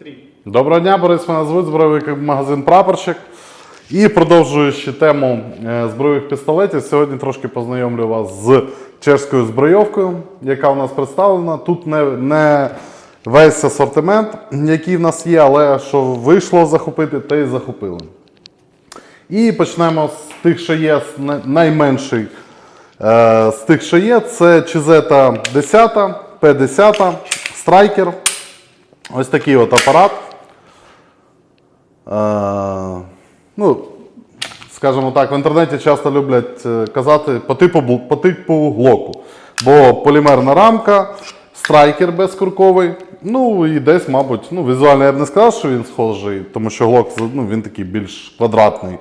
Три. Доброго дня, Борис, мене звуть збройовий магазин Прапорщик. І продовжуючи тему е, збройових пістолетів, сьогодні трошки познайомлю вас з чешською збройовкою, яка у нас представлена. Тут не, не весь асортимент, який в нас є, але що вийшло захопити, те й захопили. І почнемо з тих, що є найменший е, з тих, що є, це Чизета 10, П10, Страйкер. Ось такий от апарат. Е, ну, скажімо так, в інтернеті часто люблять е, казати по типу, по типу глоку. Бо полімерна рамка, страйкер безкурковий. Ну і десь, мабуть, ну, візуально я б не сказав, що він схожий, тому що глок ну, він такий більш квадратний,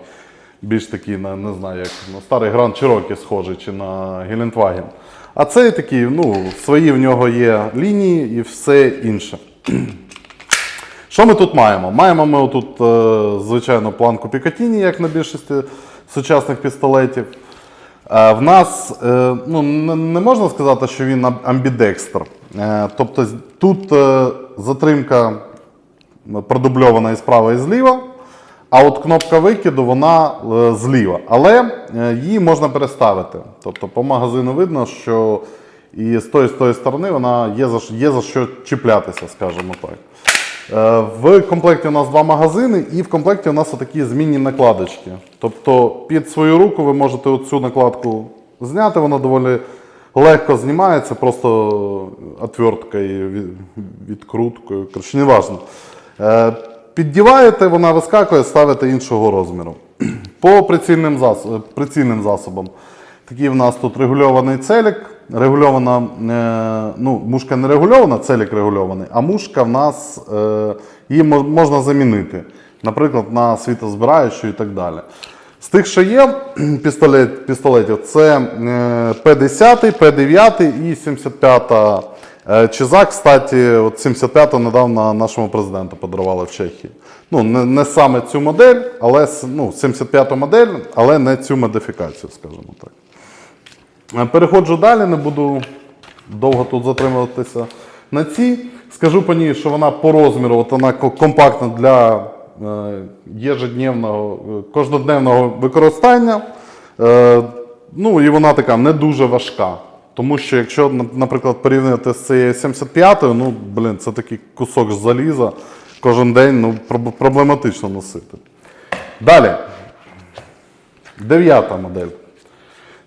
більш такий, на, не знаю, як на старий Гранд Чирокі схожий чи на Гелендваген. А цей такий, ну, свої в нього є лінії і все інше. Що ми тут маємо? Маємо ми тут, е, звичайно, планку Пікатіні, як на більшості сучасних пістолетів. Е, В нас е, ну, не можна сказати, що він ам- амбідекстер. Е, Тобто тут затримка продубльована і справа, і зліва, а от кнопка викиду вона зліва. Але її можна переставити. Тобто по магазину видно, що і з тої, з тої сторони вона є за, є за що чіплятися, скажімо так. Е, В комплекті у нас два магазини, і в комплекті у нас такі змінні накладочки. Тобто під свою руку ви можете оцю накладку зняти, вона доволі легко знімається, просто отверткою, відкруткою. Коротше, не важливо. Е, Піддіваєте, вона вискакує, ставите іншого розміру. По прицільним засобам. Такий в нас тут регульований целік. Регульована, е, ну, мушка не регульована, целік регульований, а мушка в нас е, її можна замінити. Наприклад, на світозбираючу і так далі. З тих, що є пістолет, пістолетів, це е, П-10, П-9 і 75 Е, Чиза, кстати, от 75-ту недавно нашому президенту подарували в Чехії. Ну, не, не саме цю модель, але ну, 75-ту модель, але не цю модифікацію, скажімо так. Е, Переходжу далі, не буду довго тут затримуватися на цій. Скажу по ній, що вона по розміру, от вона компактна для е, єжедневного, е, кожнодневного використання. Ну і вона така не дуже важка. Тому що якщо, наприклад, порівняти з цією 75-ю, ну, блін, це такий кусок заліза кожен день ну, проблематично носити. Далі. Дев'ята модель.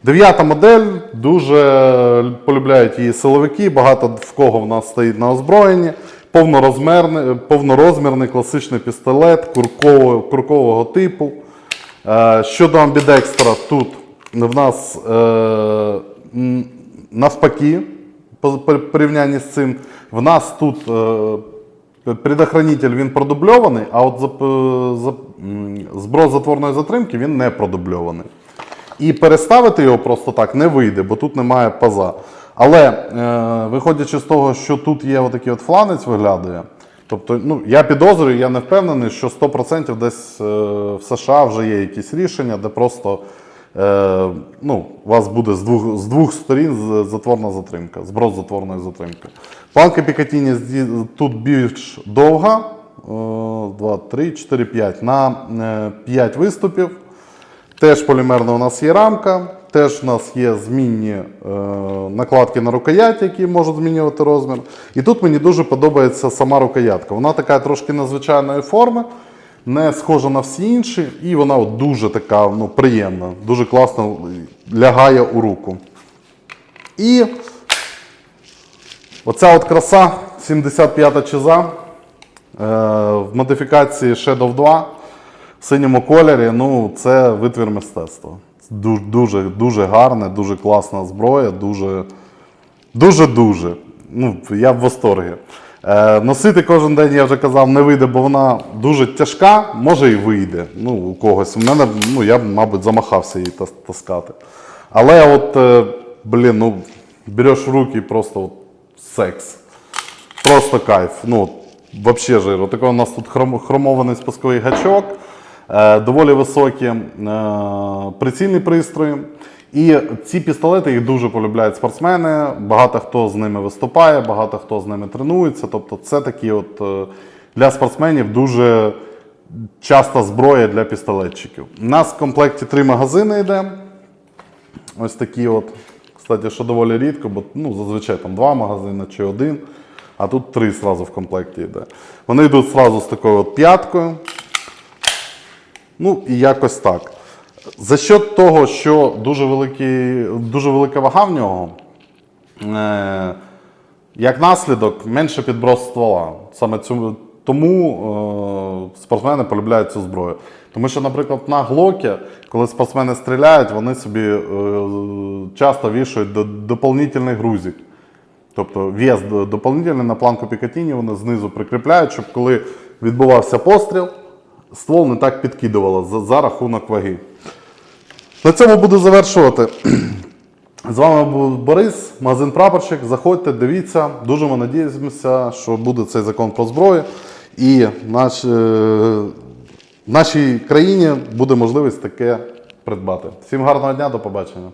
Дев'ята модель дуже полюбляють її силовики. Багато в кого в нас стоїть на озброєнні. Повнорозмірний, повнорозмірний класичний пістолет куркового, куркового типу. Е, щодо амбідекстера, тут в нас е, навпаки, по по- порівнянні з цим, в нас тут е, предохранитель він продубльований, а от зброс затворної затримки він не продубльований. І переставити його просто так не вийде, бо тут немає паза. Але е, виходячи з того, що тут є отакий от фланець виглядає, тобто ну, я підозрюю, я не впевнений, що 100% десь е, в США вже є якісь рішення, де просто е, ну, у вас буде з двох, з двох сторін затворна затримка, зброс затворної затримки. Планка Пікатіні тут більш довга, 2, 3, 4, 5, на 5 виступів. Теж полімерна у нас є рамка, теж у нас є змінні е, накладки на рукоять, які можуть змінювати розмір. І тут мені дуже подобається сама рукоятка. Вона така трошки незвичайної форми, не схожа на всі інші, і вона от дуже така ну, приємна, дуже класно лягає у руку. І оця от краса 75-та чиза е, в модифікації Shadow 2 в синьому кольорі, ну, це витвір мистецтва. Дуже, дуже, дуже гарне, дуже класна зброя, дуже, дуже, дуже. Ну, я в восторгі. Е, носити кожен день, я вже казав, не вийде, бо вона дуже тяжка, може і вийде. Ну, у когось. У мене, ну, я мабуть, замахався її тас- таскати. Але от, е, блін, ну, береш в руки і просто от, секс. Просто кайф. Ну, вообще жир. Отакий у нас тут хром- хромований спусковий гачок, доволі високі е, прицільні пристрої. І ці пістолети їх дуже полюбляють спортсмени. Багато хто з ними виступає, багато хто з ними тренується. Тобто це такі от е, для спортсменів дуже часта зброя для пістолетчиків. У нас в комплекті три магазини йде. Ось такі от. Кстати, що доволі рідко, бо ну, зазвичай там два магазини чи один, а тут три зразу в комплекті йде. Вони йдуть зразу з такою от п'яткою. Ну і якось так. За счет того, що дуже, великий, дуже велика вага в нього, е, як наслідок, менше підброс ствола. Саме цю, тому е, спортсмени полюбляють цю зброю. Тому що, наприклад, на глокі, коли спортсмени стріляють, вони собі е, часто вішають до, дополнительний грузик. Тобто вес до- дополнительний на планку Пікатіні вони знизу прикріпляють, щоб коли відбувався постріл, ствол не так підкидувало за, за рахунок ваги. На цьому буду завершувати. З вами був Борис, магазин Прапорщик. Заходьте, дивіться. Дуже ми надіємося, що буде цей закон про зброю. І наш, е, в нашій країні буде можливість таке придбати. Всім гарного дня, до побачення.